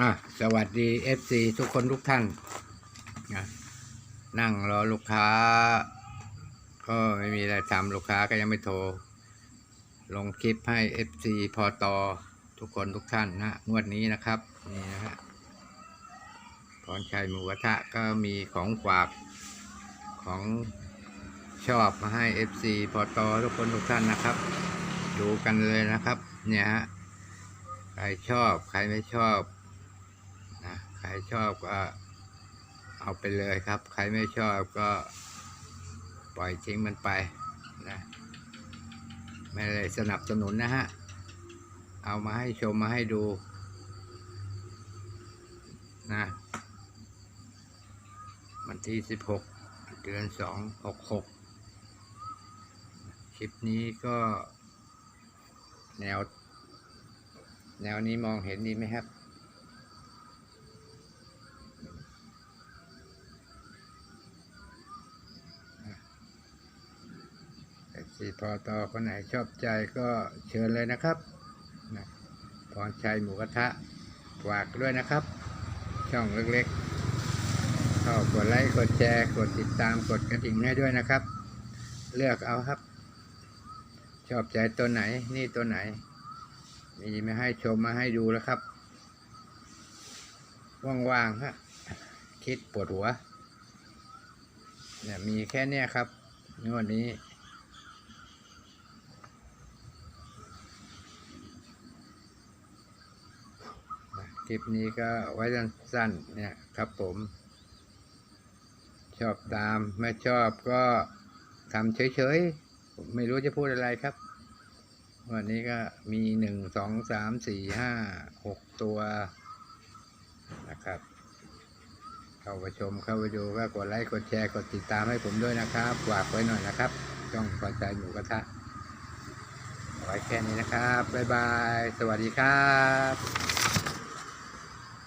อะสวัสดีเอฟซีทุกคนทุกท่านนะนั่งรอลูกค้า ก็ไม่มีอะไรทำลูกค้าก็ยังไม่โทร ลงคลิปให้เอฟซีพอตอทุกคนทุกท่านนะงวดนี้นะครับ นี่นะฮะพรชัยหมูกระทะก็มีของฝากของชอบมาให้เอฟซีพอตอทุกคนทุกท่านนะครับ ดูกันเลยนะครับ เนี่ยฮะใครชอบใครไม่ชอบ รชอบก็เอาไปเลยครับ ใครไม่ชอบก็ปล่อยทิ้งมันไปนะไม่ได้สนับสนุนนะฮะ เอามาให้ชมมาให้ดูนะวันที่สิบหกเดือนสองหกหกคลิปนี้ก็แนว แนวนี้มองเห็นดีไหมครับ สี่พอตอคนไหนชอบใจก็เชิญเลยนะครับนะพรชัยหมูกระทะฝากด้วยนะครับ ช่องเล็กๆเข้ากดไลค์กดแชร์กดติดตามกดกระดิ่งให้ด้วยนะครับ เลือกเอาครับ ชอบใจตัวไหนนี่ตัวไหน มีมาให้ชมมาให้ดูแล้วครับว่างๆฮะคิดปวดหัวเนี่ยมีแค่เนี้ยครับงวดนี้ คลิปนี้ก็ไว้สั้นๆเนี่ยครับผม ชอบตามไม่ชอบก็ทำเฉยๆผมไม่รู้จะพูดอะไรครับ วันนี้ก็มีหนึ่งสองสามสี่ห้าหกตัวนะครับ เข้าไปชมเข้าไปดูก็กดไลค์กดแชร์กดติดตามให้ผมด้วยนะครับฝากไว้หน่อยนะครับช่องพอใจหมูกระทะเอาไว้แค่นี้นะครับ บ๊ายบาย สวัสดีครับ